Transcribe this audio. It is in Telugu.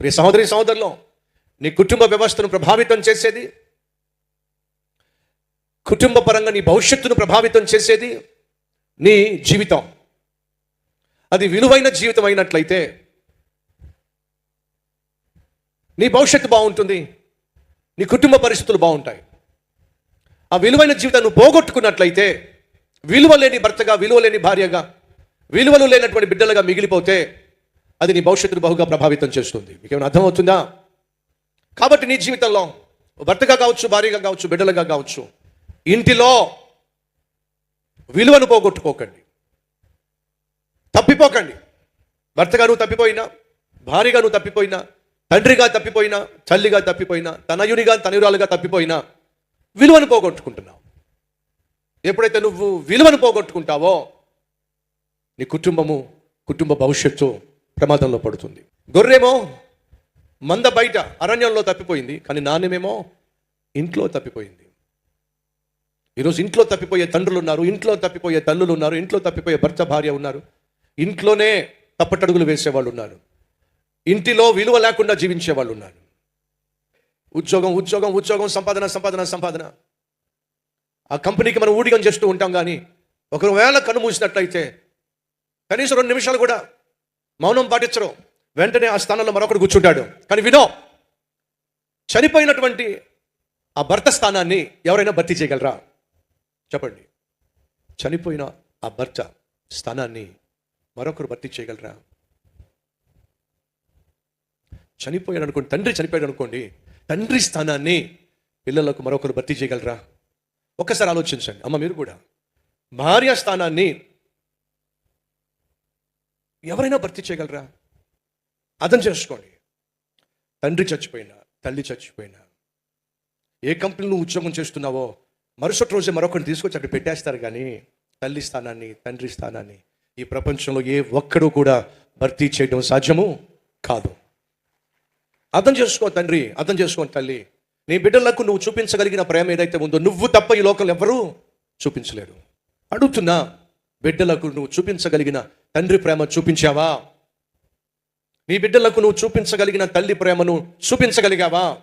ప్రియ సహోదరి సహోదరులు నీ కుటుంబ వ్యవస్థను ప్రభావితం చేసేది కుటుంబ పరంగా నీ భవిష్యత్తును ప్రభావితం చేసేది నీ జీవితం. అది విలువైన జీవితం అయినట్లయితే నీ భవిష్యత్తు బాగుంటుంది నీ కుటుంబ పరిస్థితులు బాగుంటాయి. ఆ విలువైన జీవితాన్ని పోగొట్టుకున్నట్లయితే విలువ లేని భర్తగా విలువ లేని భార్యగా విలువలు లేనటువంటి బిడ్డలుగా మిగిలిపోతే అది నీ భవిష్యత్తును బహుగా ప్రభావితం చేస్తుంది. మీకు అర్థమవుతుందా? కాబట్టి నీ జీవితంలో భర్తగా కావచ్చు భార్యగా కావచ్చు బిడ్డలుగా కావచ్చు ఇంటిలో విలువను పోగొట్టుకోకండి. తప్పిపోకండి. భర్తగా నువ్వు తప్పిపోయినా భార్యగా నువ్వు తప్పిపోయినా తండ్రిగా తప్పిపోయినా తల్లిగా తప్పిపోయినా తనయునిగా తనయురాలుగా తప్పిపోయినా విలువను పోగొట్టుకుంటున్నావు. ఎప్పుడైతే నువ్వు విలువను పోగొట్టుకుంటావో నీ కుటుంబము కుటుంబ భవిష్యత్తు ప్రమాదంలో పడుతుంది. గొర్రెమో మంద బయట అరణ్యంలో తప్పిపోయింది కానీ నాణ్యమేమో ఇంట్లో తప్పిపోయింది. ఈరోజు ఇంట్లో తప్పిపోయే తండ్రులు ఉన్నారు ఇంట్లో తప్పిపోయే తల్లులు ఉన్నారు ఇంట్లో తప్పిపోయే భర్త భార్య ఉన్నారు ఇంట్లోనే తప్పటడుగులు వేసేవాళ్ళు ఉన్నారు ఇంటిలో విలువ లేకుండా జీవించే వాళ్ళు ఉన్నారు. ఉద్యోగం ఉద్యోగం ఉద్యోగం సంపాదన సంపాదన సంపాదన. ఆ కంపెనీకి మనం ఊడిగం చేస్తూ ఉంటాం కానీ ఒకవేళ కన్ను మూసినట్లయితే కనీసం రెండు నిమిషాలు కూడా మౌనం పాటించరు. వెంటనే ఆ స్థానంలో మరొకడు కూర్చుంటాడు. కానీ వినో చనిపోయినటువంటి ఆ భర్త స్థానాన్ని ఎవరైనా భర్తీ చేయగలరా? చెప్పండి. చనిపోయిన ఆ భర్త స్థానాన్ని మరొకరు భర్తీ చేయగలరా? చనిపోయాడు అనుకోండి తండ్రి చనిపోయాడు అనుకోండి తండ్రి స్థానాన్ని పిల్లలకు మరొకరు భర్తీ చేయగలరా? ఒక్కసారి ఆలోచించండి. అమ్మ మీరు కూడా. భార్య స్థానాన్ని ఎవరైనా భర్తీ చేయగలరా? అర్థం చేసుకోండి. తండ్రి చచ్చిపోయినా తల్లి చచ్చిపోయినా ఏ కంపెనీలో ఉద్యోగం చేస్తున్నావో మరుసటి రోజే మరొకరిని తీసుకొచ్చి అక్కడ పెట్టేస్తారు కానీ తల్లి స్థానాన్ని తండ్రి స్థానాన్ని ఈ ప్రపంచంలో ఏ ఒక్కడూ కూడా భర్తీ చేయడం సాధ్యము కాదు. అర్థం చేసుకో తండ్రి అర్థం చేసుకో తల్లి. నీ బిడ్డలకు నువ్వు చూపించగలిగిన ప్రేమ ఏదైతే ఉందో నువ్వు తప్ప ఈ లోకంలో ఎవరూ చూపించలేరు. అడుగుతున్నా బిడ్డలకు నువ్వు చూపించగలిగిన తండ్రి ప్రేమ చూపించావా? నీ బిడ్డలకు నువ్వు చూపించగలిగిన తల్లి ప్రేమను చూపించగలిగావా?